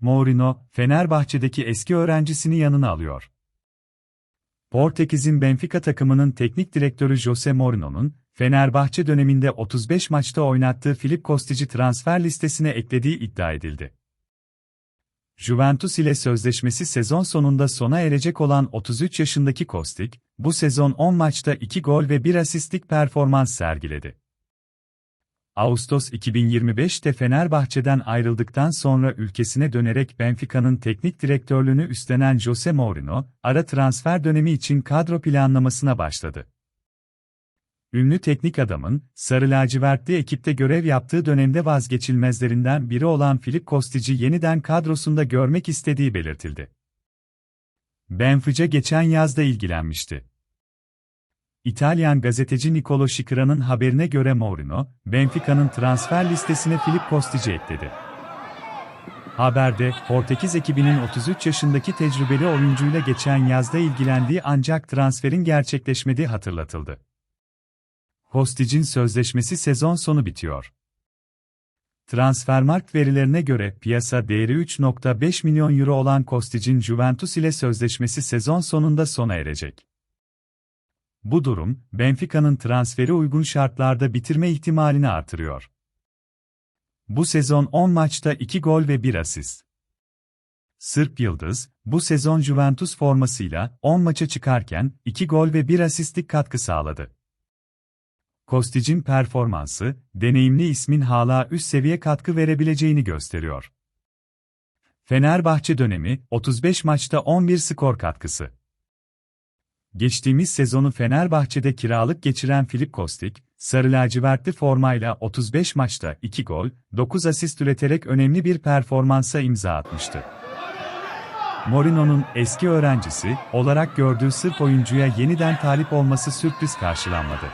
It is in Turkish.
Mourinho, Fenerbahçe'deki eski öğrencisini yanına alıyor. Portekiz'in Benfica takımının teknik direktörü Jose Mourinho'nun, Fenerbahçe döneminde 35 maçta oynattığı Filip Kostic'i transfer listesine eklediği iddia edildi. Juventus ile sözleşmesi sezon sonunda sona erecek olan 33 yaşındaki Kostic, bu sezon 10 maçta 2 gol ve 1 asistlik performans sergiledi. Ağustos 2025'te Fenerbahçe'den ayrıldıktan sonra ülkesine dönerek Benfica'nın teknik direktörlüğünü üstlenen Jose Mourinho, ara transfer dönemi için kadro planlamasına başladı. Ünlü teknik adamın, Sarı lacivertli ekipte görev yaptığı dönemde vazgeçilmezlerinden biri olan Filip Kostic'i yeniden kadrosunda görmek istediği belirtildi. Benfica geçen yazda ilgilenmişti. İtalyan gazeteci Nicolo Schicra'nın haberine göre Mourinho, Benfica'nın transfer listesine Filip Kostic'i ekledi. Haberde, Portekiz ekibinin 33 yaşındaki tecrübeli oyuncuyla geçen yazda ilgilendiği ancak transferin gerçekleşmediği hatırlatıldı. Kostic'in sözleşmesi sezon sonu bitiyor. Transfermarkt verilerine göre piyasa değeri 3.5 milyon euro olan Kostic'in Juventus ile sözleşmesi sezon sonunda sona erecek. Bu durum, Benfica'nın transferi uygun şartlarda bitirme ihtimalini artırıyor. Bu sezon 10 maçta 2 gol ve 1 asist. Sırp Yıldız, bu sezon Juventus formasıyla 10 maça çıkarken 2 gol ve 1 asistlik katkı sağladı. Kostic'in performansı, deneyimli ismin hala üst seviye katkı verebileceğini gösteriyor. Fenerbahçe dönemi, 35 maçta 11 skor katkısı. Geçtiğimiz sezonu Fenerbahçe'de kiralık geçiren Filip Kostic, sarı lacivertli formayla 35 maçta 2 gol, 9 asist üreterek önemli bir performansa imza atmıştı. Mourinho'nun eski öğrencisi olarak gördüğü Sırp oyuncuya yeniden talip olması sürpriz karşılanmadı.